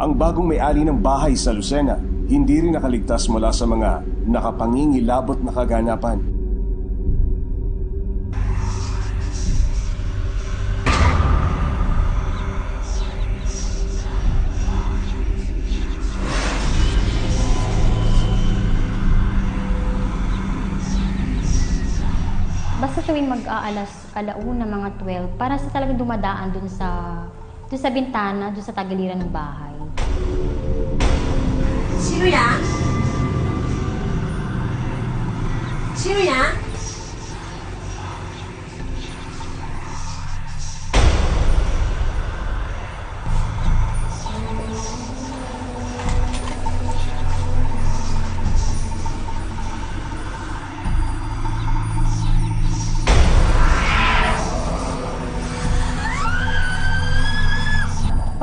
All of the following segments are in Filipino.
Ang bagong may-ari ng bahay sa Lucena, hindi rin nakaligtas mula sa mga nakapangingilabot na kaganapan. Basta tuwing mag-aalas, alauna, mga 12, para sa talagang dumadaan dun sa, dun sa bintana, dun sa tagiliran ng bahay. Sino yan? Sino yan?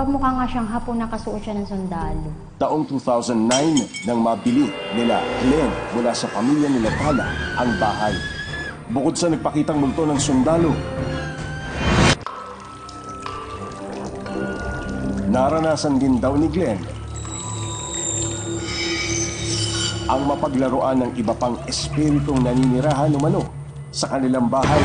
Pagmukha nga siyang hapon nakasuot siya ng sundalo. Taong 2009 nang mabili nila Glenn mula sa pamilya nila Tala ang bahay. Bukod sa nagpakitang multo ng sundalo, naranasan din daw ni Glenn ang mapaglaruan ng iba pang espiritong naninirahan umano sa kanilang bahay.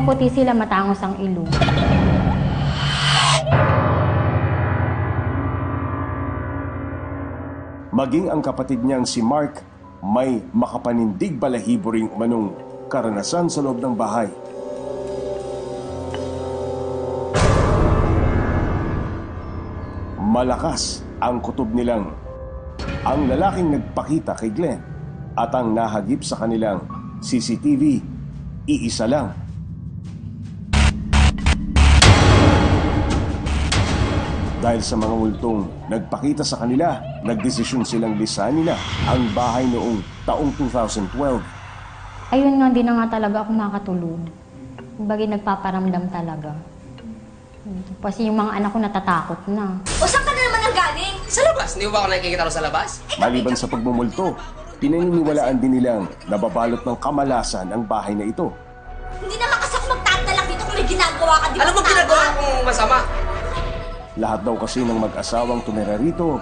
Maputi sila, matangos ang ilong. Maging ang kapatid niyang si Mark may makapanindig balahibo ring umanong karanasan sa loob ng bahay. Malakas ang kutob nilang ang lalaking nagpakita kay Glenn at ang nahagip sa kanilang CCTV, iisa lang. Dahil sa mga multong nagpakita sa kanila, nagdesisyon silang lisanin na ang bahay noong taong 2012. Ayun nga, hindi na nga talaga ako makatulog. Bagay nagpaparamdam talaga. Kasi yung mga anak ko natatakot na. O saan ka na naman ang galing? Sa labas? Hindi mo ba ako nakikita sa labas? Maliban sa pagmumulto, pinaniniwalaan din nilang nababalot ng kamalasan ang bahay na ito. Hindi naman kasi ako magtatalak dito kung may ginagawa ka, di ba? Alam mo tama? ginagawa kong masama? Lahat daw kasi ng mag-asawang tumira rito,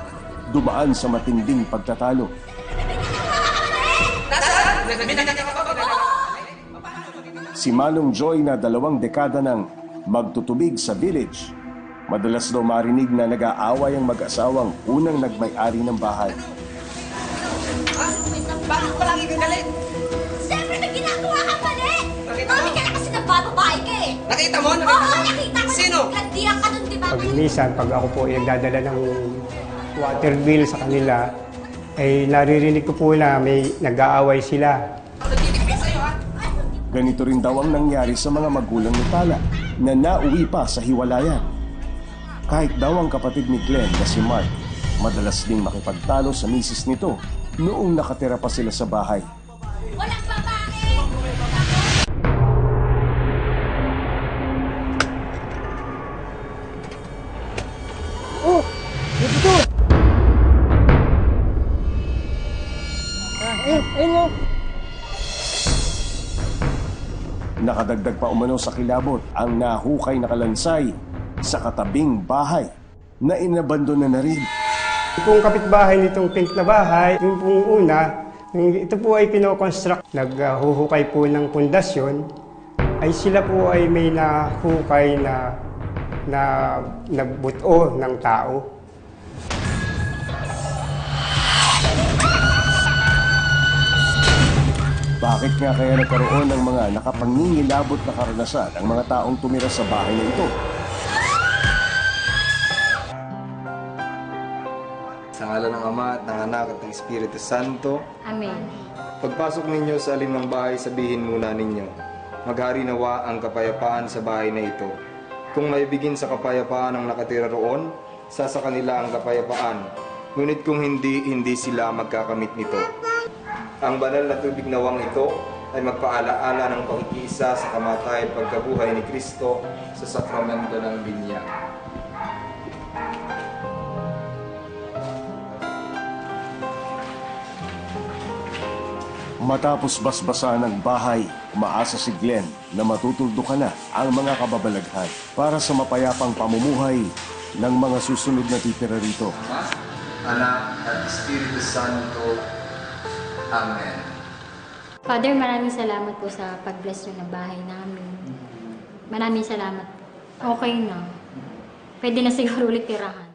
dumaan sa matinding pagtatalo. Ka? Si Manong Joy na dalawang dekada nang magtutubig sa village. Madalas daw marinig na nag-aaway ang mag-asawang unang nagmay-ari ng bahay. Bakit palagi kang galit? Siyempre may ginagawa ka mali! Nakita mo? Mami ka na kasi nagbababae ka eh! Nakita mo? Oo, Nakita ko. Sino? Landiyan ka? Pag minsan, pag ako po ay nagdadala ng water bill sa kanila, ay naririnig ko po na may nag-aaway sila. Ganito rin daw ang nangyari sa mga magulang ni Tala na nauwi pa sa hiwalayan. Kahit daw ang kapatid ni Glenn na si Mark, madalas ding makipagtalo sa misis nito noong nakatira pa sila sa bahay. Walang babae! Nakadagdag pa umano sa kilabot ang nahukay na kalansay sa katabing bahay na inabandona na rin. Itong kapitbahay nitong pink na bahay, yung pong una, ito po ay pinoconstruct, naghuhukay po ng pundasyon, ay sila po ay may nahukay na na nagbuto ng tao. Bakit nga kaya nagkaroon ng mga nakapangingilabot na karanasan ang mga taong tumira sa bahay na ito? Sa ngala ng Ama at ng Anak at ng Espiritu Santo, Amen. pagpasok ninyo sa alin ng bahay, sabihin muna ninyo, Maghari nawa ang kapayapaan sa bahay na ito. Kung maibigin sa kapayapaan ang nakatira roon, sa sa kanila ang kapayapaan. Ngunit kung hindi, hindi sila magkakamit nito. Ang banal na tubig nawang ito ay magpaalaala ng pag-iisa sa kamatay at pagkabuhay ni Kristo sa sakramento ng binyag. Matapos basbasan ng bahay, umaasa si Glenn na matutuldo ka na ang mga kababalaghan para sa mapayapang pamumuhay ng mga susunod na titira rito. Anak at Espiritu Santo, Amen. Father, maraming salamat po sa pag-bless nyo ng bahay namin. Maraming salamat. Okay na. Pwede na siguro ulit tirahan.